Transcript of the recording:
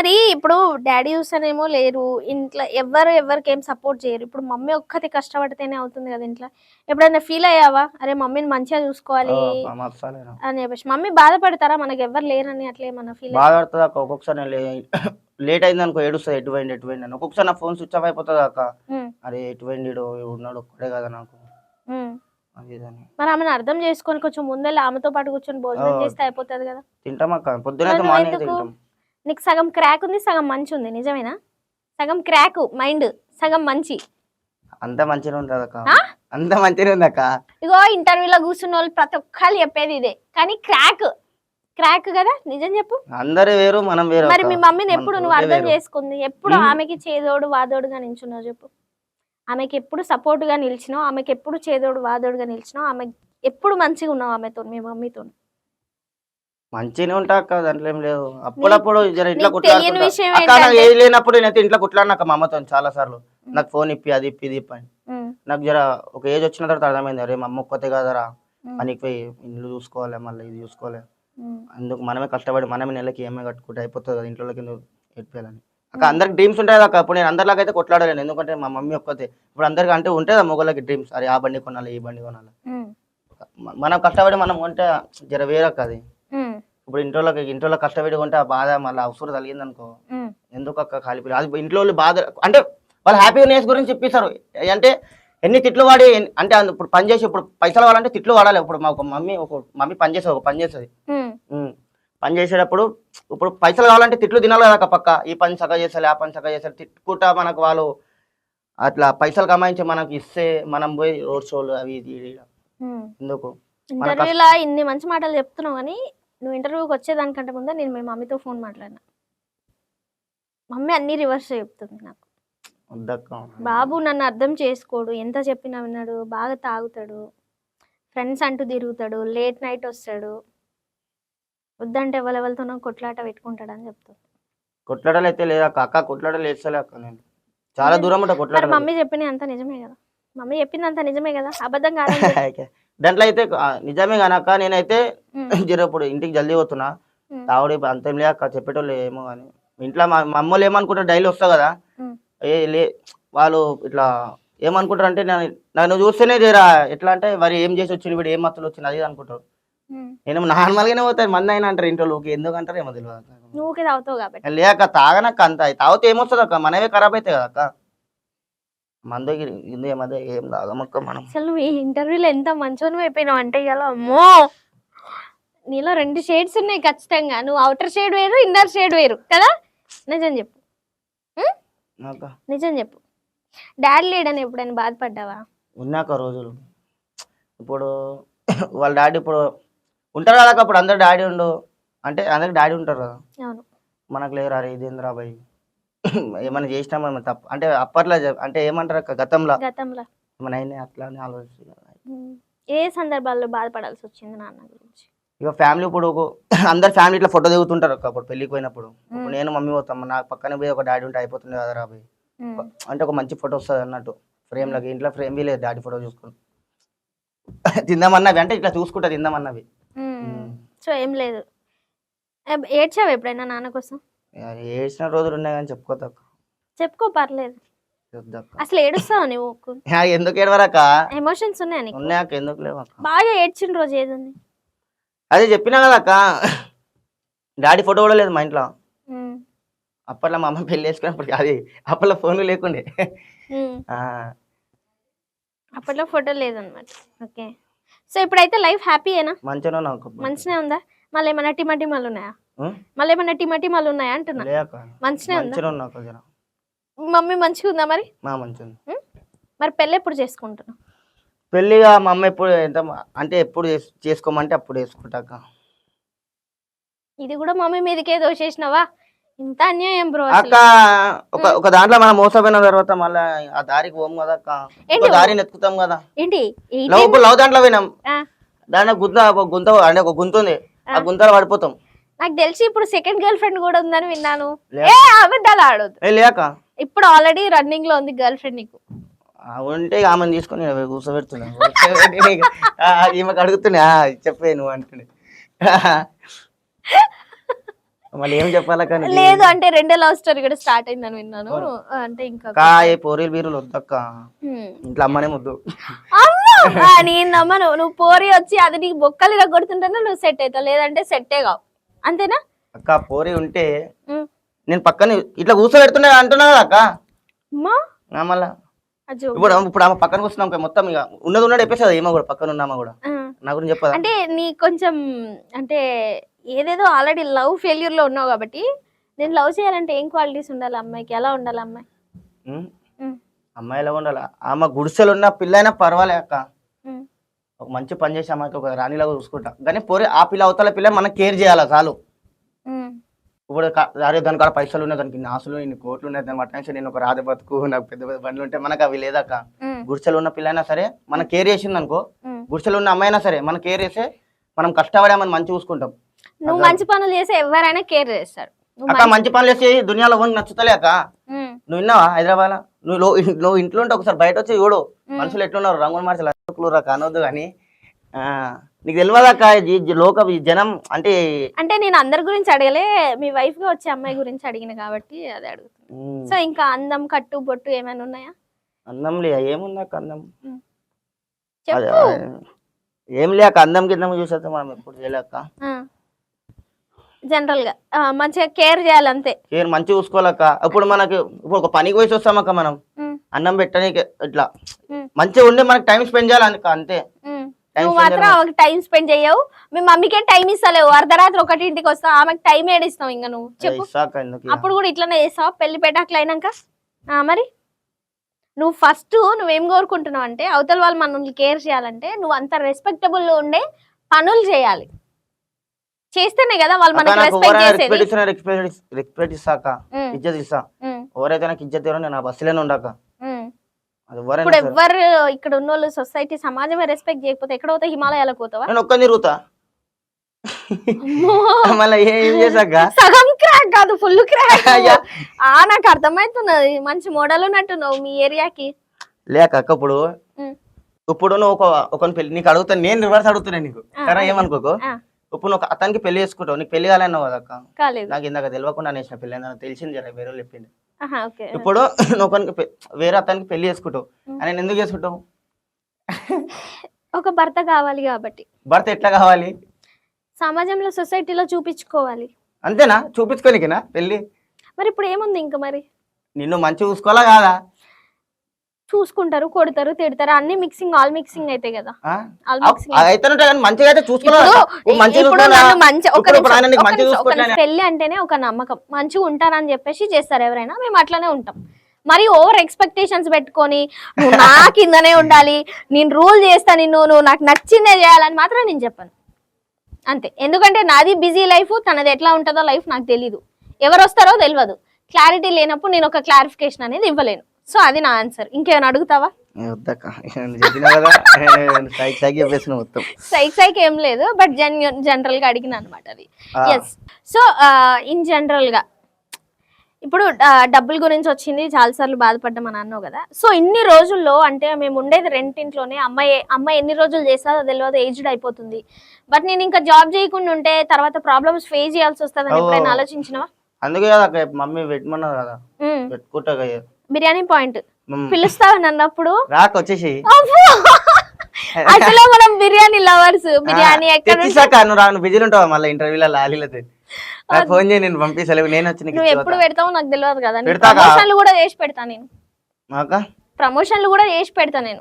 మరి ఇప్పుడు డాడీ చూసానేమో లేరు. ఇంట్లో ఎవరు ఎవరికి ఏం సపోర్ట్ చేయరు. ఇప్పుడు మమ్మీ ఒక్కటి కష్టపడితేనే అవుతుంది కదా ఇంట్లో. ఎప్పుడైనా ఫీల్ అయ్యావా? అరే మమ్మీని మంచిగా చూసుకోవాలి అని చెప్పేసి మమ్మీ బాధపడతారా? మనకి ఎవరు లేరని అట్లా ఏమన్నా ఫీల్ బాధపడుతుంది అక్క. ఒక్కొక్కసారి లేట్ అయింది అనుకో ఏడుస్తుంది. ఎటు పోయింది ఎటు పోయింది అని. ఒక్కొక్కసారి నా ఫోన్ స్విచ్ ఆఫ్ అయిపోతుంది అక్క. అరే ఎటు పోయింది ఈడు, ఈడు ఉన్నాడు ఒక్కడే కదా నాకు. మరి ఆమెను అర్థం చేసుకొని కొంచెం ముందెళ్ళి ఆమెతో పాటు కూర్చొని భోజనం. చేస్తే అయిపోతుంది కదా. తింటాం అక్క. పొద్దునైతే మరి మార్నింగ్? తింటాం. నీకు సగం క్రాక్ ఉంది సగం మంచి ఉంది నిజమేనా? సగం క్రాక్ మైండ్ సగం మంచి. అంత మంచిగా ఉంటుంది అక్క? అంత మంచిగా ఉంది అక్క. ఇగో ఇంటర్వ్యూలో కూర్చున్న వాళ్ళు ప్రతి ఒక్కళ్ళు చెప్పేది ఇదే. కానీ క్రాక్ క్రాక్ కదా? నిజం చెప్పు. అందరు వేరు మనం వేరు మరి. మీ మమ్మీని మన ఎప్పుడు నువ్వు అర్థం. చేసుకుంది? ఎప్పుడు. ఆమెకి చేదోడు వాదోడుగా నిల్చున్నావు చెప్పు. ఆమెకి ఎప్పుడు సపోర్ట్గా నిలిచినావు? ఆమెకి ఎప్పుడు చేదోడు వాదోడుగా నిలిచినావు? ఆమె ఎప్పుడు మంచిగా ఉన్నావు ఆమెతో మీ మమ్మీతో మంచిగానే ఉంటా అక్క దాంట్లో ఏం లేదు. అప్పుడప్పుడు జర ఇంట్లో కుట్లాడుకుంటా. ఏంటంటే- ఏది లేనప్పుడు నేనైతే ఇంట్లో కుట్లాడినాక మా అమ్మతో చాలా సార్లు నాకు ఫోన్ ఇప్పి అది ఇప్పి ఇది ఇప్పి అని. ఉమ్, నాకు జర ఒక ఏజ్ వచ్చిన తర్వాత అర్థమైంది అరే మా అమ్మ ఒక్కతే కదరా. పనికి పోయి ఇల్లు చూసుకోవాలి మళ్ళీ ఇది చూసుకోవాలి. అందుకు మనమే కష్టపడి మనమే నెలకి ఏమే కట్టుకుంటే అయిపోతుంది కదా ఇంట్లో కింద అక్క అందరికి డ్రీమ్స్ ఉంటాయి అక్క ఇప్పుడు నేను అందరిలాగా అయితే కొట్లాడలేను. ఎందుకంటే మా మమ్మీ ఒక్కతే. ఇప్పుడు అందరికి అంటే ఉంటుంది మొగలకి డ్రీమ్స్ అరే ఆ బండి కొనాలి ఈ బండి కొనాలి. మనం కష్టపడి మనం కొంటే జర వేరక్క అది. ఇప్పుడు ఇంట్లోకి ఇంట్లో కష్టపడి కొంటే ఆ బాధ మళ్ళీ అవసరం కలిగింది అనుకో ఎందుకు అక్క పిల్ల? అది ఇంట్లో వాళ్ళు బాధ. అంటే వాళ్ళ హ్యాపీనెస్ గురించి చెప్పిస్తారు. అంటే ఎన్ని తిట్లు వాడి అంటే ఇప్పుడు పని చేసి ఇప్పుడు పైసలు వాడాలంటే తిట్లు వాడాలి. ఇప్పుడు మా ఒక మమ్మీ ఒక మమ్మీ పని చేసేది ఒక పని చేస్తుంది. పని చేసేటప్పుడు ఇప్పుడు పైసలు కావాలంటే తిట్లు తినాలి కదా పక్క. ఈ పని సగ చేసాలి ఆ పని సగ చేసాలి. తిట్టుకుంటా మనకు వాళ్ళు అట్లా పైసలు కమాయించి మనకి ఇస్తే మనం పోయి రోడ్ షోలు అవి ఇది. ఎందుకు? ఇన్ని మంచి మాటలు చెప్తున్నావు కానీ నువ్వు ఇంటర్వ్యూకి వచ్చేదానికంటే ముందే నేను మీ మమ్మీతో ఫోన్ మాట్లాడినా. మమ్మీ అన్ని రివర్స్ చెప్తుంది నాకు. బాబు నన్ను అర్థం చేసుకోడు ఎంత చెప్పినా విన్నాడు బాగా తాగుతాడు ఫ్రెండ్స్ అంటూ తిరుగుతాడు లేట్ నైట్ వస్తాడు. వద్దంటే ఎవరెవరితోనో కొట్లాట పెట్టుకుంటాడు అని చెప్తుంది. కొట్లాడలు అయితే లేదా అక్క వేస్తలే అక్క నేను. చాలా దూరం ఉంటా మమ్మీ చెప్పిన అంత నిజమే కదా? మమ్మీ చెప్పింది అంత నిజమే కదా? అబద్ధం చెప్పు. దాంట్లో అయితే నిజమే కానక్క నేనైతే జర ఇప్పుడు ఇంటికి జల్దీ పోతున్నా. తావుడు ఇప్పుడు అంతేం లే అక్క చెప్పేటోళ్ళు ఏమో కానీ ఇంట్లో మా అమ్మలు ఏమనుకుంటారు డైలీ వస్తా కదా. ఏ లే వాళ్ళు ఇట్లా ఏమనుకుంటారు అంటే నన్ను చూస్తేనే జరా ఎట్లా అంటే మరి ఏం చేసి వచ్చింది వీడు ఏం మత్తులు వచ్చింది అది అనుకుంటారు. నేను నార్మల్గానే పోతాను మంది అయినా అంటారు ఇంట్లో లోకి ఎందుకు అంటారు ఏమో తెలియదు నువ్వు ఊరికే తాగుతావు కాబట్టి. లే అక్క తాగనక్క అంత తాగితే ఏమొస్తుంది అక్క మనమే ఖరాబ్ అవుతాయి కదా అక్క. మందు ఏమదే ఏం తాగమక్క మనం. అసలు ఈ ఇంటర్వ్యూలో ఎంత మంచిగా అయిపోయినావు అంటే ఇలా అమ్మో! నీలో రెండు షేడ్స్ ఉన్నాయి ఖచ్చితంగా. నువ్వు అవుటర్ షేడ్ వేరు ఇన్నర్ షేడ్ వేరు. కదా? నిజం చెప్పు. నిజం చెప్పు. డాడీ లేడని ఎప్పుడైనా బాధపడ్డావా? ఉన్నాక రోజులు. ఇప్పుడు వాళ్ళ డాడీ ఇప్పుడు ఉంటారు కదా అక్క, ఇప్పుడు అందరు డాడీ ఉండు. అంటే అందరికి డాడీ ఉంటారు కదా. అవును. మనకు లేరు అరే ఇదేంద్రా బాయ్? ఏమైనా చేసినామా ఏమైనా తప్పు? అంటే అప్పట్లో అంటే ఏమంటారు అక్క గతంలో? గతంలో. ఏమైనా అయినాయి? అట్లా అని ఆలోచిస్తున్నారు. ఏ సందర్భాల్లో బాధపడాల్సి వచ్చింది నాన్న గురించి? ఇక ఫ్యామిలీ ఇప్పుడు అందరు ఫ్యామిలీ ఇట్లా ఫోటో దిగుతుంటారు అక్క అప్పుడు పెళ్ళికి పోయినప్పుడు. ఇప్పుడు నేను మమ్మీ పోతాం నాకు పక్కన పోయి ఒక డాడీ ఉంటే అయిపోతుంది కదా రా బాయ్. ఉం. అంటే ఒక మంచి ఫోటో వస్తుంది అన్నట్టు. ఫ్రేమ్ లకి ఇంట్లో ఫ్రేమ్ లేదు డాడీ ఫోటో చూసుకుని. తిందామన్నవి అంటే ఇట్లా చూసుకుంటా తిందామన్నవి. సో ఏం లేదు. ఏడ్చావా ఎప్పుడైనా నాన్న కోసం? ఏడ్చిన రోజులు ఉన్నాయి కానీ చెప్పుకోదక్క చెప్పుకో పర్లేదు. అసలు ఏడుస్తావు నువ్వు ఎందుకు ఏడవరక్క? ఎమోషన్స్ ఉన్నాయా నీకు? ఉన్నాయక్క ఎందుకు లేవు బాగా ఏడ్చిన రోజు ఏది ఉంది? అదే చెప్పినా కదా అక్క. డాడీ ఫోటో కూడా లేదు మా ఇంట్లో. అప్పట్లో మా అమ్మ పెళ్ళి వేసుకున్నప్పుడు అది అప్పట్లో ఫోన్లు లేకుండే. అప్పట్లో ఫోటో లేదన్నమాట. ఓకే. సో ఇప్పుడైతే లైఫ్ హ్యాపీయేనా? మంచిగానే ఉన్నావు అక్క. మంచినే ఉందా? మళ్ళీ ఏమైనా టిమటిమలు ఉన్నాయా? మళ్ళీ ఏమైనా టిమటిమలు ఉన్నాయా అంటున్నా? ఉందా? మంచిగా జర మమ్మీ మంచిగా ఉందా మరి మంచిగా ఉంది. మరి పెళ్ళి ఎప్పుడు చేసుకుంటున్నావు? పెళ్ళిగా మా అమ్మ ఎప్పుడు ఎంత అంటే ఎప్పుడు చేస్- చేసుకోమంటే అప్పుడు వేసుకుంటాక ఇది కూడా మమ్మీ మీదకే దోషేసినావా? ఇంత అన్యాయం బ్రో అక్క ఒక ఒక దాంట్లో మనం మోసపోయిన తర్వాత మళ్ళీ ఆ దారికి పోము కదా అక్క. దారిని ఎత్తుకుతాం కదా. ఏంటి? లవ్ లవ్ దాంట్లో పోయినాం. దాంట్లో గుంత ఒక గుంత అంటే ఒక గుంత ఉంది. ఆ. గుంతలో పడిపోతాం. నాకు తెలిసి ఇప్పుడు సెకండ్ గర్ల్ ఫ్రెండ్ కూడా ఉందని విన్నాను. ఏ అబద్ధాలు ఆడొద్దు. ఇప్పుడు ఆల్రెడీ రన్నింగ్లో ఉంది గర్ల్ ఫ్రెండ్ నీకు. ఉంటే ఆమెను తీసుకొని ఈడ పోయి కూర్చోబెడుతున్నా. కూర్చోబెట్టి ఇక, ఆ, ఈమెకు అడుగుతున్నా "ఆ, చెప్పే నువ్వు అంటుండే మళ్ళీ ఏం చెప్పాలా కానీ లేదు అంటే రెండో లవ్ స్టోరీ కూడా స్టార్ట్ అయిందని విన్నాను. అంటే ఇంకా కా ఏ పోరీలు బీరులు వద్దక్క. ఇంట్లో అమ్మనే ముద్దు. నేను నమ్మను. నువ్వు పోరి వచ్చి అది నీకు బొక్కలు ఇలా కొడుతుంటేనే నువ్వు సెట్ అవుతావు. లేదంటే సెట్టే కావు. అంతేనా? అక్క పోరి ఉంటే. నేను పక్కన ఇట్లా కూర్చోబెడుతున్నా అంటున్నా కదా అక్క. మళ్ళా. ఇప్పుడు ఇప్పుడు ఆమె పక్కన కూర్చున్నాం కదా, మొత్తం ఇక ఉన్నది ఉన్నది చెప్పేసి ఏమో కూడా పక్కన ఉన్నామా కూడా. నా గురించి చెప్పదా అంటే నీ కొంచెం అంటే ఏదేదో ఆల్రెడీ లవ్ ఫెయిల్యూర్లో ఉన్నావు కాబట్టి నేను లవ్ చేయాలంటే ఏం క్వాలిటీస్ ఉండాలి అమ్మాయికి ఎలా ఉండాలి అమ్మాయి. ఉమ్. అమ్మాయిలా ఉండాలి ఆమె గుడిసెలు ఉన్న పిల్ల అయినా పర్వాలే అక్క. ఒక మంచి పని చేసి అమ్మాయికి ఒక రాణిలాగా చూసుకుంటా కానీ పోరి ఆ పిల్ల అవతల పిల్ల మనం కేర్ చేయాలా చాలు. ఇప్పుడు అరే దాని కాడ పైసలు ఉన్నాయి దానికి ఆశలు ఇన్ని కోట్లు ఉన్నాయి దాని పట్టిన నేను ఒక రాధ బతుకు నాకు పెద్ద పెద్ద బండ్లు ఉంటే మనకు అవి లేదక్క. గుడిసెలు ఉన్న పిల్ల అయినా సరే మనం కేర్ చేసింది అనుకో. గుడిసెలు ఉన్న అమ్మాయి అయినా సరే మనం కేర్ చేస్తే మనం కష్టపడి ఆమెను మంచి చూసుకుంటాం. నువ్వు మంచి పనులు చేస్తే ఎవరైనా కేర్ చేస్తారు. అక్క మంచి పనులు చేసి దునియాలో కొన్ని నచ్చుతలే అక్క. నువ్వు విన్నావా హైదరాబాద్ నువ్వు లో- నువ్వు ఇంట్లో ఉంటే ఒకసారి బయట వచ్చి చూడు. మనుషులు ఎట్లున్నారు? రంగుల మార్చలు. రా కానొద్దు కానీ ఆ, నీకు తెలియదాక లోక జనం అంటే అంటే నేను అందరి గురించి అడగలే మీ వైఫ్గా వచ్చే అమ్మాయి గురించి అడిగిన కాబట్టి అది అడుగుతున్నా. ఉమ్, సో ఇంకా అందం కట్టు బొట్టు ఏమైనా ఉన్నాయా? అందం లే ఏముంది అక్క అందం? ఏం లేక అందం కింద చూసేస్తే మనం ఎప్పుడు చేయలేక జనరల్గా మంచిగా కేర్ చేయాలి అంతే కేర్ మంచిగా చూసుకోవాలక్క ఇప్పుడు మనకి ఇప్పుడు ఒక పనికి పోయి వస్తామక్క మనం. అన్నం పెట్టడానికి ఇట్లా. మంచిగా ఉండి మనకి టైం స్పెండ్ చేయాలి అంతే. నువ్వు మాత్రం. ఆమెకి టైం స్పెండ్ చేయవు. మీ మమ్మీకే టైం ఇస్తలేవు. అర్ధరాత్రి ఒకటి ఇంటికి వస్తావు. ఆమెకి టైం ఏడిస్తావు ఇంకా నువ్వు. చెప్పు? అప్పుడు కూడా ఇట్లనే చేస్తావు? పెళ్ళి పెట్టాకలు అయినాక? ఆ, మరి? నువ్వు ఫస్ట్ నువ్వేం కోరుకుంటున్నావు అంటే అవతల వాళ్ళు మనల్ని కేర్ చేయాలంటే నువ్వు అంత రెస్పెక్టబుల్ ఉండే పనులు చేయాలి. చేస్తేనే కదా వాళ్ళు మనకి నాకు రెస్పెక్ట్ చేసేది. ఇస్తాక ఇజ్జత్ ఇస్తా. ఎవరైతే నాకు ఇజ్జత్ నేను బస్సులోనే ఉండక. ఇప్పుడు. ఎవ్వరు ఇక్కడ ఉన్న వాళ్ళు సొసైటీ సమాజమే రెస్పెక్ట్ చేయకపోతే ఎక్కడ పోతే హిమాలయాలకు పోతావా? నేను ఒక్కని తిరుగుతా. సగం క్రాక్ కాదు ఫుల్ క్రాక్. ఆ నాకు అర్థమవుతున్నది మంచి మోడల్ ఉన్నట్టున్నావు మీ ఏరియాకి. లేక అక్క ఇప్పుడు నువ్వు ఒక ఒకని పెళ్ళి నీకు అడుగుతాను నేను రివర్స్ అడుగుతున్నా నీకు. అడుగు. ఏమనుకోకు? ఇప్పుడు నువ్వు అతనికి పెళ్ళి చేసుకుంటావు. నీకు పెళ్ళి కాలన్నావు కదా అక్క? కాలేదు. నాకు ఇందాక తెలియకుండా అనేసిన పెళ్ళి తెలిసింది జర వేరే చెప్పింది. ఇప్పుడు నువ్వు వేరే అతనికి పెళ్ళి చేసుకుంటావు. అని నేను ఎందుకు చేసుకుంటావు? ఒక భర్త కావాలి కాబట్టి. భర్త ఎట్లా కావాలి? సమాజంలో సొసైటీలో చూపించుకోవాలి. అంతేనా? చూపించుకోనికినా పెళ్ళి మరి ఇప్పుడు ఏముంది ఇంకా మరి? నిన్ను మంచి చూసుకోవాలా కాదా? చూసుకుంటారు కొడతారు తిడతారు అన్ని మిక్సింగ్ ఆల్ మిక్సింగ్ అయితే కదా? ఆల్ మిక్సింగ్ కానీ మంచిగా అయితే. పెళ్ళి అంటేనే ఒక నమ్మకం. మంచిగా ఉంటానని చెప్పేసి చేస్తారు ఎవరైనా మేము అట్లనే ఉంటాం. మరి ఓవర్ ఎక్స్పెక్టేషన్స్ పెట్టుకొని నువ్వు నా కిందనే ఉండాలి నేను రూల్ చేస్తా నిన్ను నువ్వు నాకు నచ్చిందే చేయాలని మాత్రం నేను చెప్పను. అంతే. ఎందుకంటే నాది బిజీ లైఫ్ తనది ఎట్లా ఉంటుందో లైఫ్ నాకు తెలీదు. ఎవరు వస్తారో తెలియదు క్లారిటీ లేనప్పుడు నేను ఒక క్లారిఫికేషన్ అనేది ఇవ్వలేను. సో అది నా ఆన్సర్. ఇంకేమైనా అడుగుతావా? సైకి సైకి ఏం లేదు బట్ జన్ జనరల్గా అడిగిన అనమాట అది. ఎస్ సో ఇన్ జనరల్గా ఇప్పుడు డబ్బుల గురించి వచ్చింది చాలాసార్లు బాధపడ్డాం అని అన్నావు కదా. సో ఇన్ని రోజుల్లో అంటే మేము ఉండేది రెంటింట్లోనే అమ్మాయి అమ్మాయి ఎన్ని రోజులు చేస్తుందో తెలియదు ఏజ్డ్ అయిపోతుంది. బట్ నేను ఇంకా జాబ్ చేయకుండా ఉంటే తర్వాత ప్రాబ్లమ్స్ ఫేస్ చేయాల్సి వస్తుందని ఓ. ఎప్పుడైనా ఆలోచించినవా? అందుకే కదా మమ్మీ పెట్టమన్నారు కదా. పెట్టుకుంటా. బిర్యానీ పాయింట్ మ్మ్. పిలుస్తావని అన్నప్పుడు రాక వచ్చేసి! అసలు మనం బిర్యానీ లవర్స్ బిర్యానీ ఎక్కడ నువ్వు బిజీలు ఉంటావా మళ్ళీ ఇంటర్వ్యూలో లాలీలతో ఫోన్ చేయి నేను పంపిస్తలేవు నేను వచ్చి నువ్వు ఎప్పుడు. పెడతావో నాకు తెలియదు కదా? ప్రమోషన్లు కూడా చేసి పెడతా నేను ప్రమోషన్లు కూడా చేసి పెడతా నేను